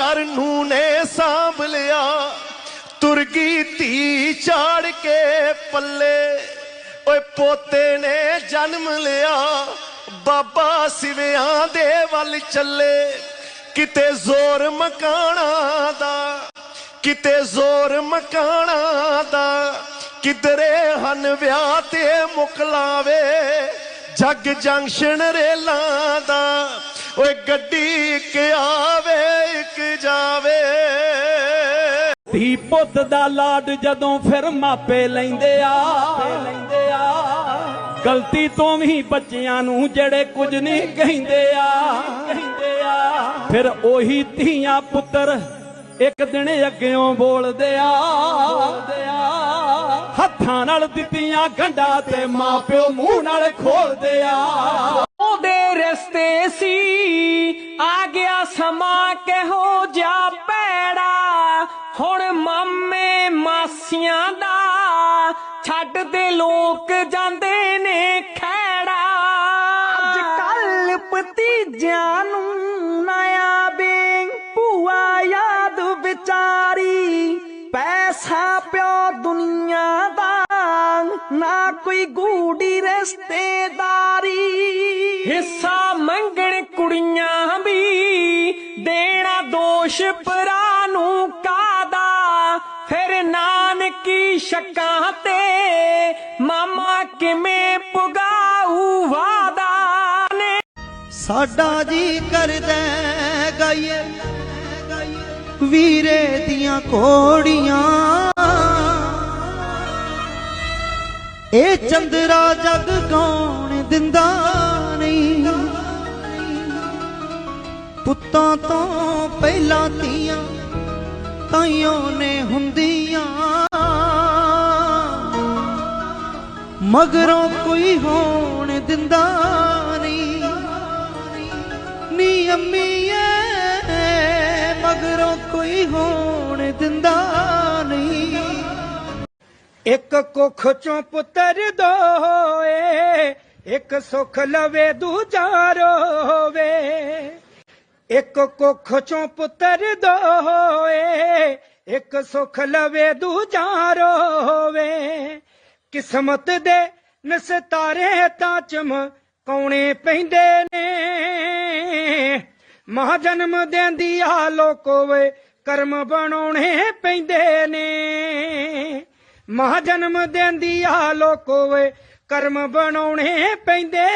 ਘਰ ਨੂੰ ਨੇ ਸਾਂਭ ਲਿਆ। ਤੁਰ ਗਈ ਧੀ ਚਾੜ ਕੇ ਪੱਲੇ। ਓਏ ਪੋਤੇ ਨੇ ਜਨਮ ਲਿਆ। ਬਾਬਾ ਸਿਵਿਆਂ ਦੇ ਵੱਲ ਚੱਲੇ। ਕਿਤੇ ਜ਼ੋਰ ਮਕਾਣਾ ਦਾ, ਕਿਤੇ ਜ਼ੋਰ ਮਕਾਣਾ ਦਾ। ਕਿਧਰੇ ਹਨ ਵਿਆਹ ਤੇ ਮੁਕਲਾਵੇ ਜੱਗ ਜੰਕਸ਼ਨ ਰੇਲਾਂ ਦਾ। ਓਏ ਗੱਡੀ ਇੱਕ ਆਵੇ, ਇੱਕ ਜਾਵੇ। ਧੀ ਪੁੱਤ ਦਾ ਲਾਡ ਜਦੋਂ ਫਿਰ ਮਾਪੇ ਲੈਂਦੇ ਆ ਲੈਂਦੇ ਆ ਗਲਤੀ ਤੋਂ ਵੀ ਬੱਚਿਆਂ ਨੂੰ ਜਿਹੜੇ ਕੁਝ ਨਹੀਂ ਕਹਿੰਦੇ ਆ ਕਹਿੰਦੇ ਆ ਫਿਰ ਉਹੀ ਧੀਆਂ ਪੁੱਤਰ ਇੱਕ ਦਿਨ ਅੱਗਿਓਂ ਬੋਲਦੇ ਆ ਬੋਲਦੇ ਆ ਹੱਥਾਂ ਨਾਲ ਦਿੱਤੀਆਂ ਗੰਢਾਂ ਤੇ ਮਾਪਿਓ ਮੂੰਹ ਨਾਲ ਖੋਲਦੇ ਆ। ਜਿਹਾ ਪੈੜਾ ਹੁਣ ਮਾਮੇ ਮਾਸੀਆਂ ਦਾ ਛੱਡਦੇ ਲੋਕ ਜਾਂਦੇ ਨੇ ਖੈੜਾ। ਅੱਜ ਕੱਲ ਭਤੀਜਿਆਂ ਨੂੰ ਨਇਆ ਬੇ ਭੂਆ ਯਾਦ ਵਿਚਾਰੀ। ਪੈਸਾ ਪਿਓ ਦੁਨੀਆ ਦਾ ਨਾ ਕੋਈ ਗੂੜੀ ਰਿਸ਼ਤੇਦਾਰੀ। ਹਿੱਸਾ ਦੇਣਾ ਦੋਸ਼ ਭਰਾ ਨੂੰ ਕਾਦਾ? ਫਿਰ ਨਾਨਕੀ ਸ਼ੱਕਾਂ ਤੇ ਮਾਮਾ ਕਿਵੇਂ ਪੁਗਾਊ ਵਾਦਾ ਨੇ? ਸਾਡਾ ਜੀ ਕਰਦਾ ਹੈ ਗਾਈਏ, ਵੀਰੇ ਦੀਆਂ ਕੋੜੀਆਂ ਇਹ ਚੰਦਰਾ ਜਗ ਕੌਣ ਦਿੰਦਾ? ਪੁੱਤਾਂ ਤੋਂ ਪਹਿਲਾਂ ਧੀਆਂ, ਤਾਈਆਂ ਨੇ ਹੁੰਦੀਆਂ। ਮਗਰੋਂ ਕੋਈ ਹੋਣ ਦਿੰਦਾ ਨਹੀਂ। ਨੀ ਅੰਮੀਏ ਮਗਰੋਂ ਕੋਈ ਹੋਣ ਦਿੰਦਾ ਨਹੀਂ। ਇੱਕ ਕੁੱਖ ਚੋਂ ਪੁੱਤਰ ਦੋਏ, ਇੱਕ ਸੁਖ ਲਵੇ ਦੂਜਾ ਰੋਵੇ। ਇੱਕ ਕੁੱਖ ਚੋਂ ਪੁੱਤਰ ਦੋਏ, ਇੱਕ ਸੁਖ ਲਵੇ ਦੂਜਾ ਰੋਵੇ। ਕਿਸਮਤ ਦੇ ਨਸਤਾਰੇ ਤਾਂ ਕੌਣੇ ਪੈਂਦੇ ਨੇ। ਮਹਾ ਜਨਮ ਦੇਂਦੀ ਆ ਲੋਕੋ ਵੇ ਕਰਮ ਬਣਾਉਣੇ ਪੈਂਦੇ ਨੇ। ਮਹਾ ਜਨਮ ਦੇਂਦੀ ਆ ਲੋਕੋ ਵੇ ਕਰਮ ਬਣਾਉਣੇ ਪੈਂਦੇ